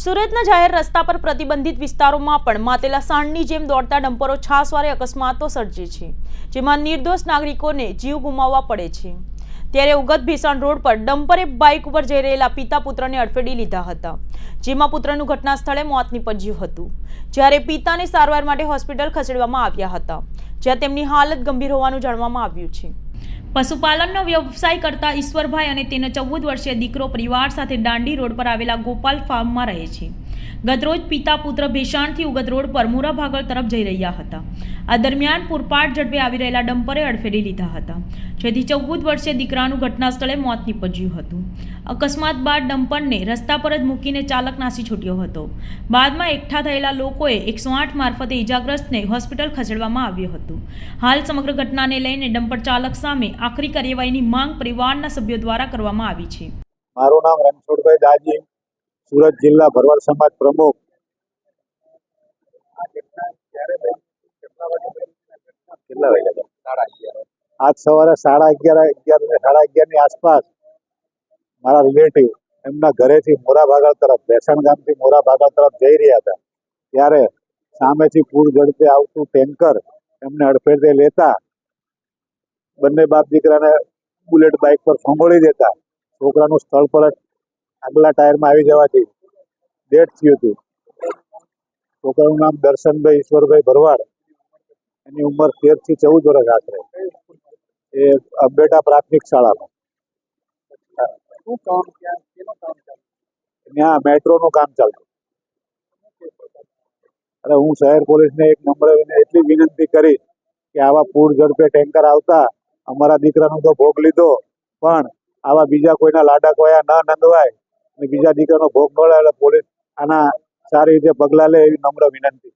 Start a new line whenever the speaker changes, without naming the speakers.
સુરતના જાહેર રસ્તા પર પ્રતિબંધિત વિસ્તારોમાં પણ માતેલા સાંડની જેમ દોડતા ડમ્પરો છાસવારે અકસ્માતો સર્જે છે, જેમાં નિર્દોષ નાગરિકોને જીવ ગુમાવવા પડે છે. ત્યારે ઉગત ભીષણ રોડ પર ડમ્પરે બાઇક ઉપર જઈ રહેલા પિતા પુત્રને અડફેડી લીધા હતા, જેમાં પુત્રનું ઘટના સ્થળે મોત નીપજ્યું હતું. જ્યારે પિતાને સારવાર માટે હોસ્પિટલ ખસેડવામાં આવ્યા હતા, જ્યાં તેમની હાલત ગંભીર હોવાનું જાણવામાં આવ્યું છે. પશુપાલનનો વ્યવસાય કરતા ઈશ્વરભાઈ અને તેનો ચૌદ વર્ષીય દીકરો પરિવાર સાથે દાંડી રોડ પર આવેલા ગોપાલ ફાર્મમાં રહે છે. ગતરોજ પિતા પુત્ર ભેષાણથી ઉગત રોડ ભાગળ તરફ જઈ રહ્યા હતા. આ દરમિયાન પૂરપાટ ઝડપે આવી રહેલા ડમ્પરે અડફેટી લીધા હતા. જેથી ચૌદ વર્ષે દીકરાનું ઘટના સ્થળે મોત નીપજ્યું હતું. અકસ્માત બાદ ડમ્પરને રસ્તા પર જ મૂકીને ચાલક નાસી છૂટ્યો હતો. બાદમાં એકઠા થયેલા લોકોએ એકસો આઠ મારફતે ઇજાગ્રસ્તને હોસ્પિટલ ખસેડવામાં આવ્યો હતો. હાલ સમગ્ર ઘટનાને લઈને ડમ્પર ચાલક સામે આખરી કાર્યવાહીની માંગ પરિવારના સભ્યો દ્વારા કરવામાં આવી છે.
મારું નામ રણછોડભાઈ દાજી. સુરત જિલ્લા ભરવાડ સમાજ પ્રમુખ કેટલા વાગ્યા આજ સવારે સાડા અગિયાર અગિયાર ને સાડા અગિયારની આસપાસ મારા રિલેટિવ એમના ઘરેથી મોરા ભાગળ તરફ ભેસણ ગામથી મોરા ભાગળ તરફ જઈ રહ્યા હતા. ત્યારે સામેથી પૂર ઝડપે આવતું ટેન્કર એમને અડફેટે લેતા બંને બાપ દીકરાને બુલેટ બાઇક પર ફંગોળી દેતા. છોકરાનું સ્થળ પર જ આગલા ટાયરમાં આવી જવાથી ડેથ થયું હતું. છોકરાનું નામ દર્શનભાઈ ઈશ્વરભાઈ ભરવાડ. એની ઉંમર તેરથી ચૌદ વર્ષ આશરે. એ અંબેટા પ્રાથમિક શાળામાં. ત્યાં? મેટ્રોનું કામ ચાલતું. અરે હું શહેર પોલીસને એક નંબર એટલી વિનંતી કરી કે આવા પૂર ઝડપે ટેન્કર આવતા અમારા દીકરાનો તો ભોગ લીધો પણ આવા બીજા કોઈના લાડા કોયા ન નંદવાય અને બીજા દીકરાનો ભોગ મળે એટલે પોલીસ આના સારી રીતે પગલાં લે એવી નમ્ર વિનંતી.